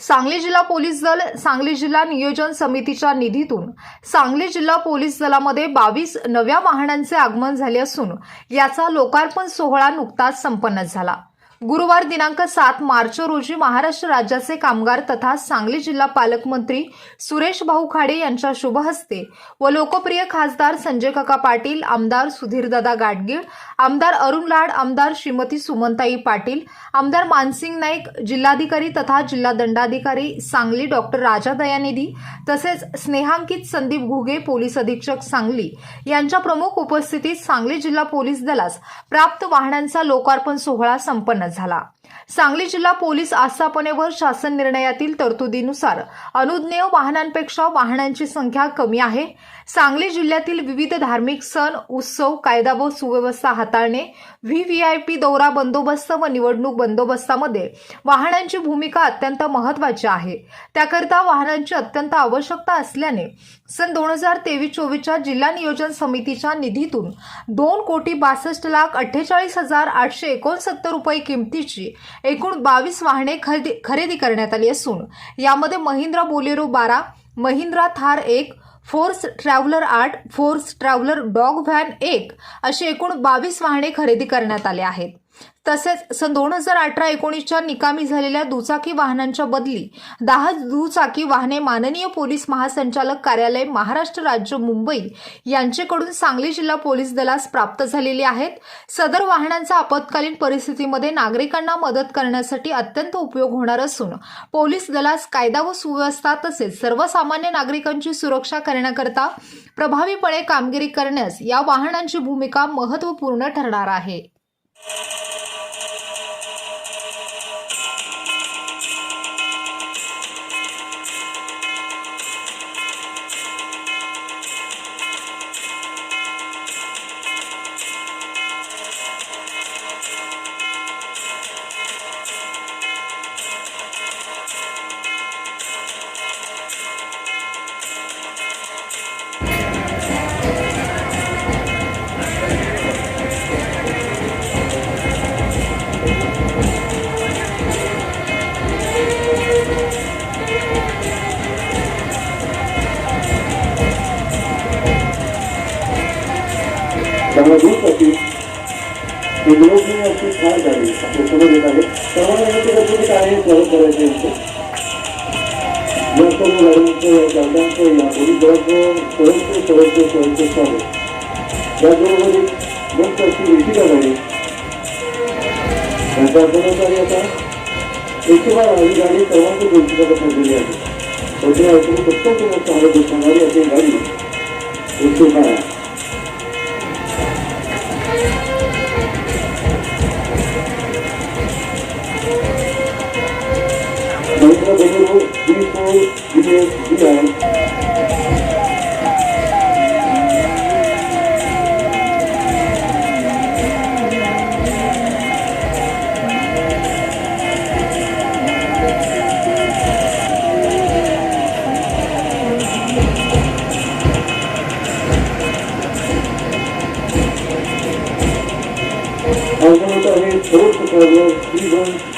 सांगली जिल्हा पोलीस दल सांगली जिल्हा नियोजन समितीच्या निधीतून सांगली जिल्हा पोलीस दलामध्ये बावीस नव्या वाहनांचे आगमन झाले असून याचा लोकार्पण सोहळा नुकताच संपन्न झाला. गुरुवार दिनांक सात मार्च रोजी महाराष्ट्र राज्याचे कामगार तथा सांगली जिल्हा पालकमंत्री सुरेश भाऊ खाडे यांच्या शुभ हस्ते व लोकप्रिय खासदार संजय काका पाटील आमदार सुधीरदादा गाडगीळ आमदार अरुण लाड आमदार श्रीमती सुमनताई पाटील आमदार मानसिंग नाईक जिल्हाधिकारी तथा जिल्हा दंडाधिकारी सांगली डॉक्टर राजा दयानिधी तसेच स्नेहांकित संदीप घुगे पोलीस अधीक्षक सांगली यांच्या प्रमुख उपस्थितीत सांगली जिल्हा पोलीस दलास प्राप्त वाहनांचा लोकार्पण सोहळा संपन्न झाला. सांगली जिल्हा पोलीस आस्थापनेवर शासन निर्णयातील तरतुदीनुसार अनुज्ञेय वाहनांपेक्षा वाहनांची संख्या कमी आहे. सांगली जिल्ह्यातील विविध धार्मिक सण उत्सव कायदा व सुव्यवस्था हाताळणे व्हीव्हीआयपी दौरा बंदोबस्त व निवडणूक बंदोबस्तामध्ये वाहनांची भूमिका अत्यंत महत्वाची आहे. त्याकरिता वाहनांची अत्यंत आवश्यकता असल्याने सन दोन हजार तेवीस चोवीसच्या जिल्हा नियोजन समितीच्या निधीतून दोन कोटी बासष्ट लाख अठ्ठेचाळीस हजार आठशे एकोणसत्तर रुपये किमतीची एकूण बावीस वाहने खरेदी खरेदी करण्यात आली असून यामध्ये महिंद्रा बोलेरो बारा महिंद्रा थार एक फोर्स ट्रॅव्हलर आठ फोर्स ट्रॅव्हलर डॉग व्हॅन एक अशी एकूण बावीस वाहने खरेदी करण्यात आले आहेत. तसेच सन दोन हजार अठरा एकोणीसच्या निकामी झालेल्या दुचाकी वाहनांच्या बदली दहा दुचाकी वाहने माननीय पोलीस महासंचालक कार्यालय महाराष्ट्र राज्य मुंबई यांच्याकडून सांगली जिल्हा पोलीस दलास प्राप्त झालेली आहेत. सदर वाहनांचा आपत्कालीन परिस्थितीमध्ये नागरिकांना मदत करण्यासाठी अत्यंत उपयोग होणार असून पोलीस दलास कायदा व सुव्यवस्था तसेच सर्वसामान्य नागरिकांची सुरक्षा करण्याकरता प्रभावीपणे कामगिरी करण्यास या वाहनांची भूमिका महत्त्वपूर्ण ठरणार आहे. त्यामुळे दूरसाठी ही निवडणूक अशी फार झाली. आपल्या येत आहे. त्यामुळे याची गरजेचे काय आहे करायचे असते या सर्व गाड्यांचं चालकांचं या स्वयंचे स्वयंचे स्वागत एक मस्त अशी त्यांचा कर्मचारी आता एकशे बारा ही गाडी सर्वांची गोष्टीकडे ठरलेली आहे. ऐकून चांगलं दिसणारी अशी गाडी एकशे बारा Mahindra Bolero B four B S B I अजून आहे सर्वोच्च कार्य श्री वन